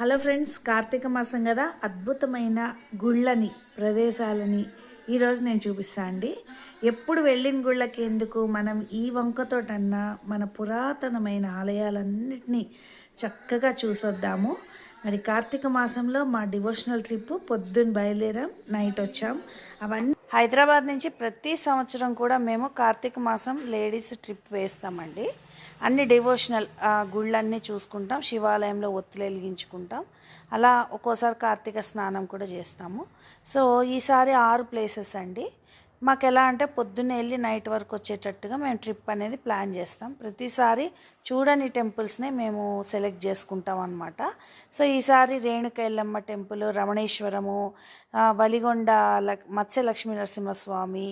Hello friends Karthika మాసం కదా. అద్భుతమైన గుళ్ళని ప్రదేశాలని ఈరోజు నేను చూపిస్తా అండి. ఎప్పుడు వెళ్ళిన గుళ్ళకి ఎందుకు? మనం ఈ వంకతోటన్నా మన పురాతనమైన ఆలయాలన్నిటినీ చక్కగా చూసొద్దాము. మరి కార్తీక మాసంలో మా డివోషనల్ ట్రిప్ పొద్దున్న బయలుదేరాం నైట్ వచ్చాం. అవన్నీ హైదరాబాద్ నుంచి ప్రతి సంవత్సరం కూడా మేము కార్తీక మాసం లేడీస్ ట్రిప్ వేస్తామండి. అన్ని డివోషనల్ గుళ్ళన్నీ చూసుకుంటాం శివాలయంలో ఒత్తులు వెలిగించుకుంటాం. అలా ఒక్కోసారి కార్తీక స్నానం కూడా చేస్తాము. సో ఈసారి ఆరు ప్లేసెస్ అండి. మాకు ఎలా అంటే పొద్దున్నే వెళ్ళి నైట్ వరకు వచ్చేటట్టుగా మేము ట్రిప్ అనేది ప్లాన్ చేస్తాం. ప్రతిసారి చూడని టెంపుల్స్నే మేము సెలెక్ట్ చేసుకుంటాం అనమాట సో ఈసారి రేణుకెల్లమ్మ టెంపుల్ రమణేశ్వరము వలిగొండ లక్ మత్స్య లక్ష్మీ నరసింహస్వామి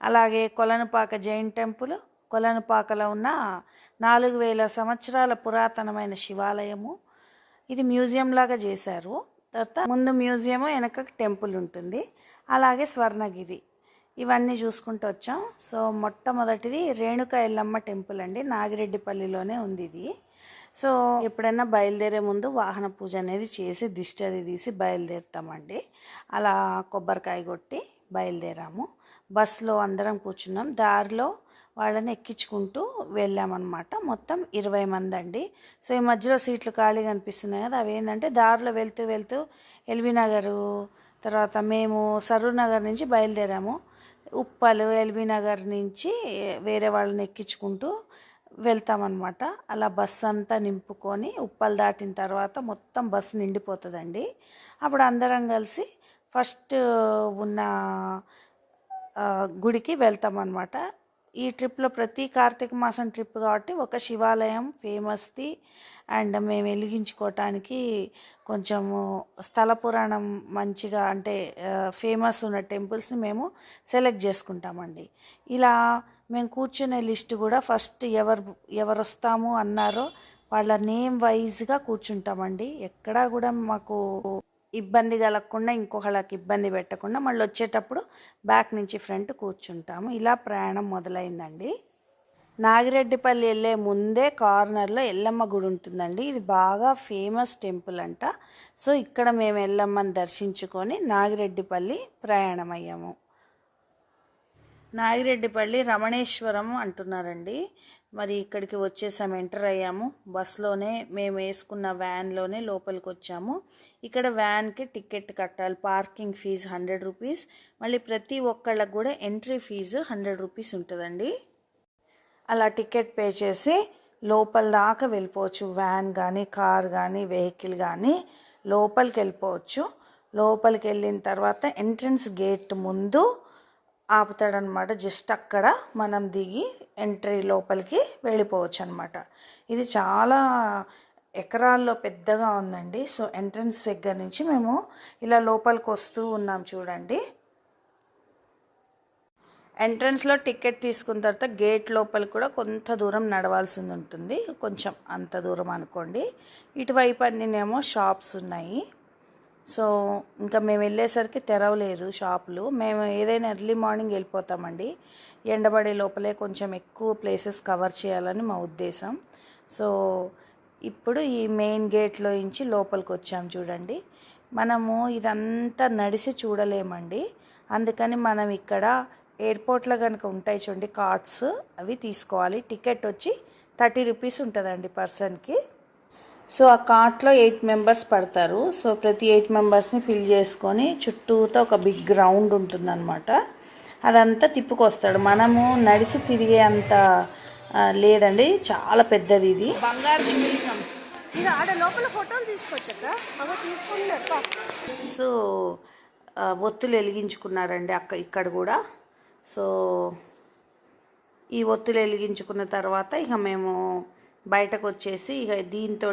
అలాగే కొలనుపాక జైన్ టెంపుల్ కొలనుపాకలో ఉన్న నాలుగు వేల సంవత్సరాల పురాతనమైన శివాలయము. ఇది మ్యూజియం లాగా చేశారు. తర్వాత ముందు మ్యూజియం వెనక టెంపుల్ ఉంటుంది. అలాగే స్వర్ణగిరి. ఇవన్నీ చూసుకుంటూ వచ్చాం. సో మొట్టమొదటిది రేణుక ఎల్లమ్మ టెంపుల్ అండి. నాగిరెడ్డిపల్లిలోనే ఉంది ఇది. సో ఎప్పుడైనా బయలుదేరే ముందు వాహన పూజ అనేది చేసి దిష్టి అది తీసి బయలుదేరుతామండి. అలా కొబ్బరికాయ కొట్టి బయలుదేరాము. బస్సులో అందరం కూర్చున్నాం. దారిలో వాళ్ళని ఎక్కించుకుంటూ వెళ్ళామన్నమాట. మొత్తం ఇరవై మంది అండి సో ఈ మధ్యలో సీట్లు ఖాళీగా అనిపిస్తున్నాయి కదా. అవి ఏంటంటే దారిలో వెళ్తూ వెళ్తూ ఎల్బీ నగరు తర్వాత మేము సరూర్ నగర్ నుంచి బయలుదేరాము. ఉప్పలు ఎల్బీ నగర్ నుంచి వేరే వాళ్ళని ఎక్కించుకుంటూ వెళ్తామన్నమాట. అలా బస్ అంతా నింపుకొని ఉప్పలు దాటిన తర్వాత మొత్తం బస్సు నిండిపోతుందండి. అప్పుడు అందరం కలిసి ఫస్ట్ ఉన్న గుడికి వెళ్తామన్నమాట. ఈ ట్రిప్లో ప్రతి కార్తీక మాసం ట్రిప్ కాబట్టి ఒక శివాలయం ఫేమస్ది. అండ్ మేము వెలిగించుకోవటానికి కొంచెము స్థల పురాణం మంచిగా అంటే ఫేమస్ ఉన్న టెంపుల్స్ని మేము సెలెక్ట్ చేసుకుంటామండి. ఇలా మేము కూర్చునే లిస్ట్ కూడా ఫస్ట్ ఎవరు ఎవరు వస్తాము అన్నారో వాళ్ళ నేమ్ వైజ్గా కూర్చుంటామండి. ఎక్కడా కూడా మాకు ఇబ్బంది కలగకుండా ఇంకొకళ్ళకి ఇబ్బంది పెట్టకుండా మళ్ళీ వచ్చేటప్పుడు బ్యాక్ నుంచి ఫ్రంట్ కూర్చుంటాము. ఇలా ప్రయాణం మొదలైందండి. నాగిరెడ్డిపల్లి వెళ్ళే ముందే కార్నర్లో ఎల్లమ్మ గుడి ఉంటుందండి. ఇది బాగా ఫేమస్ టెంపుల్ అంట. సో ఇక్కడ మేము ఎల్లమ్మని దర్శించుకొని నాగిరెడ్డిపల్లి ప్రయాణం అయ్యాము. నాగిరెడ్డిపల్లి రమణేశ్వరం అంటున్నారండి. మరి ఇక్కడికి వచ్చేసాము ఎంటర్ అయ్యాము. బస్లోనే మేము వేసుకున్న వ్యాన్లోనే లోపలికి వచ్చాము. ఇక్కడ వ్యాన్కి టికెట్ కట్టాలి. పార్కింగ్ ఫీజు హండ్రెడ్ రూపీస్ మళ్ళీ ప్రతి ఒక్కళ్ళకి కూడా ఎంట్రీ ఫీజు హండ్రెడ్ రూపీస్ ఉంటుందండి. అలా టికెట్ పే చేసి లోపల దాకా వెళ్ళిపోవచ్చు. వ్యాన్ కానీ కార్ కానీ వెహికల్ కానీ లోపలికి వెళ్ళిపోవచ్చు. లోపలికి వెళ్ళిన తర్వాత ఎంట్రన్స్ గేట్ ముందు ఆపుతాడనమాట. జస్ట్ అక్కడ మనం దిగి ఎంట్రీ లోపలికి వెళ్ళిపోవచ్చు అనమాట ఇది చాలా ఎకరాల్లో పెద్దగా ఉందండి. సో ఎంట్రన్స్ దగ్గర నుంచి మేము ఇలా లోపలికి వస్తూ ఉన్నాం చూడండి. ఎంట్రన్స్లో టికెట్ తీసుకున్న తర్వాత గేట్ లోపల కూడా కొంత దూరం నడవాల్సి ఉంటుంది. కొంచెం అంత దూరం అనుకోండి. ఇటువైపు అన్నినేమో షాప్స్ ఉన్నాయి. సో ఇంకా మేము వెళ్ళేసరికి తెరవలేదు షాపులు. మేము ఏదైనా ఎర్లీ మార్నింగ్ వెళ్ళిపోతామండి. ఎండబడే లోపలే కొంచెం ఎక్కువ ప్లేసెస్ కవర్ చేయాలని మా ఉద్దేశం. సో ఇప్పుడు ఈ మెయిన్ గేట్లో నుంచి లోపలికి వచ్చాం చూడండి. మనము ఇదంతా నడిసి చూడలేమండి. అందుకని మనం ఇక్కడ ఎయిర్పోర్ట్లో కనుక ఉంటాయి చూడండి కార్డ్స్ అవి తీసుకోవాలి. టికెట్ వచ్చి థర్టీ రూపీస్ ఉంటుందండి పర్సన్కి. సో ఆ కార్ట్లో ఎయిట్ మెంబర్స్ పడతారు. సో ప్రతి ఎయిట్ మెంబర్స్ని ఫిల్ చేసుకొని చుట్టూతో ఒక బిగ్ గ్రౌండ్ ఉంటుందన్నమాట. అదంతా తిప్పుకొస్తాడు. మనము నడిచి తిరిగే అంత లేదండి. చాలా పెద్దది ఇది. బంగారు శివలింగం ఇది ఆడ లోపల ఫోటోలు సో ఒత్తులు వెలిగించుకున్నారండి అక్క ఇక్కడ కూడా. సో ఈ ఒత్తులు వెలిగించుకున్న తర్వాత ఇక మేము బయటకు వచ్చేసి ఇక దీంతో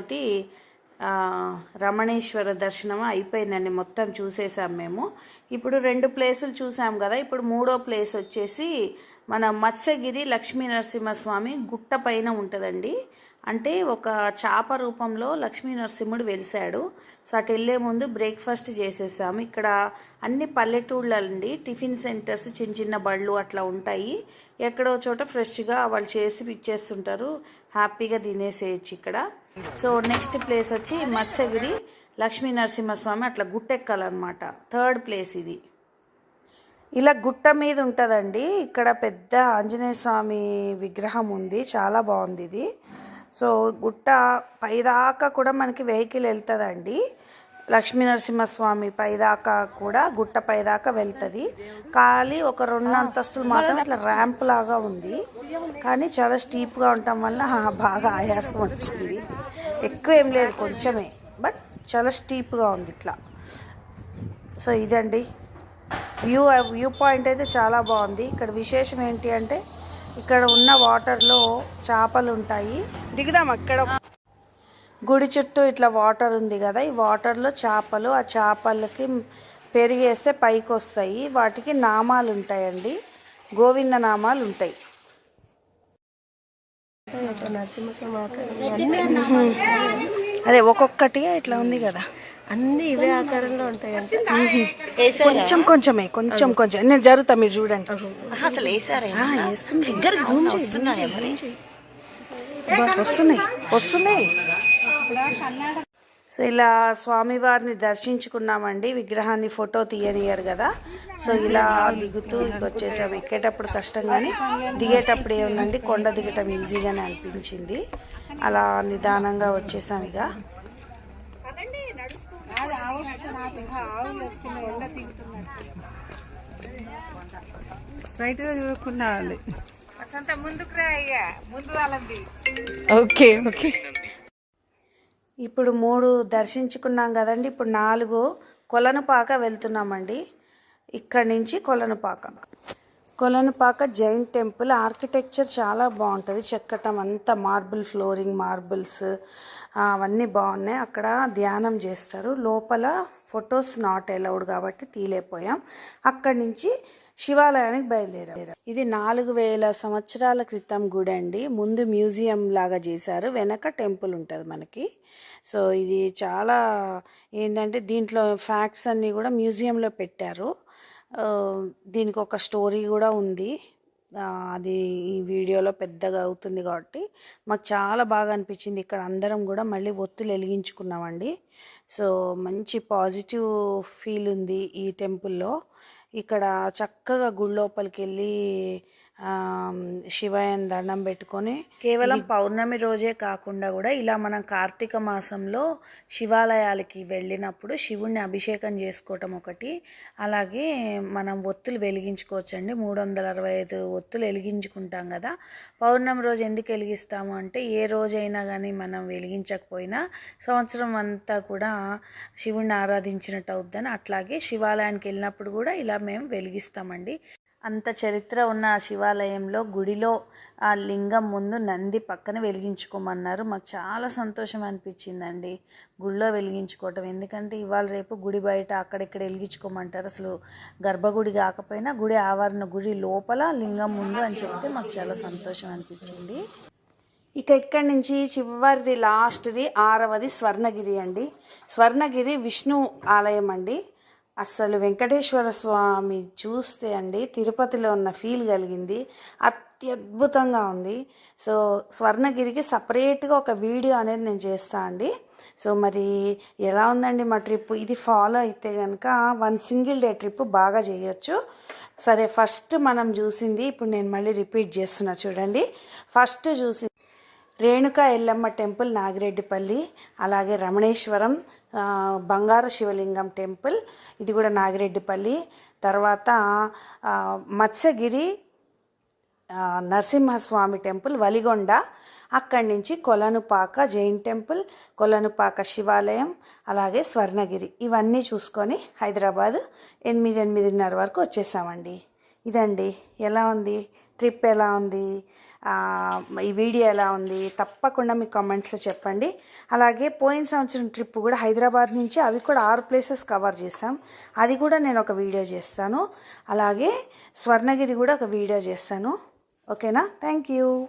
రమణేశ్వర దర్శనం అయిపోయిందండి. మొత్తం చూసేసాం మేము. ఇప్పుడు రెండు ప్లేసులు చూసాం కదా. ఇప్పుడు మూడో ప్లేస్ వచ్చేసి మన మత్స్యగిరి లక్ష్మీ నరసింహస్వామి గుట్ట పైన ఉంటుందండి. అంటే ఒక చాప రూపంలో లక్ష్మీ నరసింహుడు వెలిశాడు. సో అటు వెళ్ళే ముందు బ్రేక్ఫాస్ట్ చేసేసాము. ఇక్కడ అన్ని పల్లెటూళ్ళండి టిఫిన్ సెంటర్స్ చిన్న చిన్న బళ్ళు అట్లా ఉంటాయి. ఎక్కడో చోట ఫ్రెష్గా వాళ్ళు చేసి ఇచ్చేస్తుంటారు. హ్యాపీగా తినేసేయచ్చు ఇక్కడ. సో నెక్స్ట్ ప్లేస్ వచ్చి మత్స్యగిరి లక్ష్మీ నరసింహస్వామి అట్లా గుట్టెక్కాలన్నమాట. థర్డ్ ప్లేస్ ఇది. ఇలా గుట్ట మీద ఉంటుందండి. ఇక్కడ పెద్ద ఆంజనేయ స్వామి విగ్రహం ఉంది. చాలా బాగుంది ఇది. సో గుట్ట పైదాకా కూడా మనకి వెహికల్ వెళ్తుందండి. లక్ష్మీ నరసింహస్వామి పైదాకా కూడా గుట్ట పైదాకా వెళ్తుంది. ఖాళీ ఒక రెండు అంతస్తులు మాత్రం ఇట్లా ర్యాంప్ లాగా ఉంది. కానీ చాలా స్టీప్గా ఉండటం వల్ల బాగా ఆయాసం వచ్చింది. ఎక్కువ ఏం లేదు కొంచెమే. బట్ చాలా స్టీప్గా ఉంది ఇట్లా. సో ఇదండి. వ్యూ వ్యూ పాయింట్ అయితే చాలా బాగుంది. ఇక్కడ విశేషం ఏంటి అంటే ఇక్కడ ఉన్న వాటర్లో చేపలు ఉంటాయి. దిగుదాం అక్కడ. గుడి చుట్టూ ఇట్లా వాటర్ ఉంది కదా ఈ వాటర్లో చేపలు ఆ చేపలకి పెరిగేస్తే పైకి వస్తాయి. వాటికి నామాలు ఉంటాయండి. గోవింద నామాలు ఉంటాయి. అదే ఒక్కొక్కటి ఇట్లా ఉంది కదా. అన్ని ఇవే ఆకారంలో ఉంటాయి అంటే. కొంచెం కొంచెమే కొంచెం కొంచెం. నేను జరుగుతా మీరు చూడండి. అసలు వేసారే దగ్గర జూమ్ వస్తున్నాయి వస్తున్నాయి సో ఇలా స్వామివారిని దర్శించుకున్నామండి. విగ్రహాన్ని ఫోటో తీయనియరు కదా. సో ఇలా దిగుతూ ఇక వచ్చేసాము ఎక్కేటప్పుడు కష్టం కానీ దిగేటప్పుడు ఏముందండి? కొండ దిగటం ఈజీగానే అనిపించింది. అలా నిదానంగా వచ్చేసాం ఇక. స్ట్రైట్గా చూడకుండా ఓకే ఓకే. ఇప్పుడు మూడు దర్శించుకున్నాం కదండి. ఇప్పుడు నాలుగు కొలనుపాక వెళ్తున్నామండి. ఇక్కడి నుంచి కొలనుపాక. కొలనుపాక జైన్ టెంపుల్ ఆర్కిటెక్చర్ చాలా బాగుంటుంది. చెక్కటం అంతా మార్బుల్ ఫ్లోరింగ్ మార్బుల్స్ అవన్నీ బాగున్నాయి. అక్కడ ధ్యానం చేస్తారు. లోపల ఫొటోస్ నాట్ అలౌడ్ కాబట్టి తీలేపోయాం అక్కడి నుంచి శివాలయానికి బయలుదేరారు ఇది నాలుగు వేల సంవత్సరాల క్రితం గుడి అండి. ముందు మ్యూజియం లాగా చేశారు. వెనక టెంపుల్ ఉంటుంది మనకి. సో ఇది చాలా ఏంటంటే దీంట్లో ఫ్యాక్ట్స్ అన్నీ కూడా మ్యూజియంలో పెట్టారు. దీనికి ఒక స్టోరీ కూడా ఉంది. అది ఈ వీడియోలో పెద్దగా అవుతుంది కాబట్టి మాకు చాలా బాగా అనిపించింది. ఇక్కడ అందరం కూడా మళ్ళీ ఒత్తులు వెలిగించుకున్నామండి. సో మంచి పాజిటివ్ ఫీల్ ఉంది ఈ టెంపుల్లో. ఇక్కడ చక్కగా గుడి లోపలికి వెళ్ళి ఆ, శివయ్యని దండం పెట్టుకొని కేవలం పౌర్ణమి రోజే కాకుండా కూడా ఇలా మనం కార్తీక మాసంలో శివాలయాలకి వెళ్ళినప్పుడు శివుణ్ణి అభిషేకం చేసుకోవటం ఒకటి అలాగే మనం ఒత్తులు వెలిగించుకోవచ్చండి. మూడు వందల అరవై ఐదు ఒత్తులు వెలిగించుకుంటాం కదా. పౌర్ణమి రోజు ఎందుకు వెలిగిస్తాము అంటే ఏ రోజైనా కానీ మనం వెలిగించకపోయినా సంవత్సరం అంతా కూడా శివుణ్ణి ఆరాధించినట్టు అవుద్దని అట్లాగే శివాలయానికి వెళ్ళినప్పుడు కూడా ఇలా మేము వెలిగిస్తామండి. అంత చరిత్ర ఉన్న ఆ శివాలయంలో గుడిలో ఆ లింగం ముందు నంది పక్కన వెలిగించుకోమన్నారు. మాకు చాలా సంతోషం అనిపించిందండి గుడిలో వెలిగించుకోవటం. ఎందుకంటే ఇవాళ రేపు గుడి బయట అక్కడెక్కడ వెలిగించుకోమంటారు. అసలు గర్భగుడి కాకపోయినా గుడి ఆవరణ గుడి లోపల లింగం ముందు అని చెప్తే మాకు చాలా సంతోషం అనిపించింది. ఇక ఇక్కడి నుంచి చివరిది లాస్ట్ది ఆరవది స్వర్ణగిరి అండి. స్వర్ణగిరి విష్ణు ఆలయం అండి. అసలు వెంకటేశ్వర స్వామి చూస్తే అండి తిరుపతిలో ఉన్న ఫీల్ కలిగింది. అత్యద్భుతంగా ఉంది. సో స్వర్ణగిరికి సపరేట్గా ఒక వీడియో అనేది నేను చేస్తా అండి. సో మరి ఎలా ఉందండి మా ట్రిప్ ఇది ఫాలో అయితే కనుక వన్ సింగిల్ డే ట్రిప్ బాగా చేయొచ్చు. సరే ఫస్ట్ మనం చూసింది ఇప్పుడు నేను మళ్ళీ రిపీట్ చేస్తున్నా చూడండి. ఫస్ట్ చూసి రేణుకా ఎల్లమ్మ టెంపుల్ నాగిరెడ్డిపల్లి అలాగే రమణేశ్వరం బంగారు శివలింగం టెంపుల్ ఇది కూడా నాగిరెడ్డిపల్లి. తర్వాత మత్స్యగిరి నరసింహస్వామి టెంపుల్ వలిగొండ. అక్కడి నుంచి కొలనుపాక జైన్ టెంపుల్ కొలనుపాక శివాలయం అలాగే స్వర్ణగిరి. ఇవన్నీ చూసుకొని హైదరాబాద్ ఎనిమిది ఎనిమిదిన్నర వరకు వచ్చేసామండి. ఇదండి ఎలా ఉంది? ట్రిప్ ఎలా ఉంది? ఈ వీడియో ఎలా ఉంది? తప్పకుండా మీ కామెంట్స్లో చెప్పండి. అలాగే పోయిన సంవత్సరం ట్రిప్ కూడా హైదరాబాద్ నుంచి అవి కూడా ఆరు ప్లేసెస్ కవర్ చేస్తాం అది కూడా నేను ఒక వీడియో చేస్తాను. అలాగే స్వర్ణగిరి కూడా ఒక వీడియో చేస్తాను. ఓకేనా? Thank you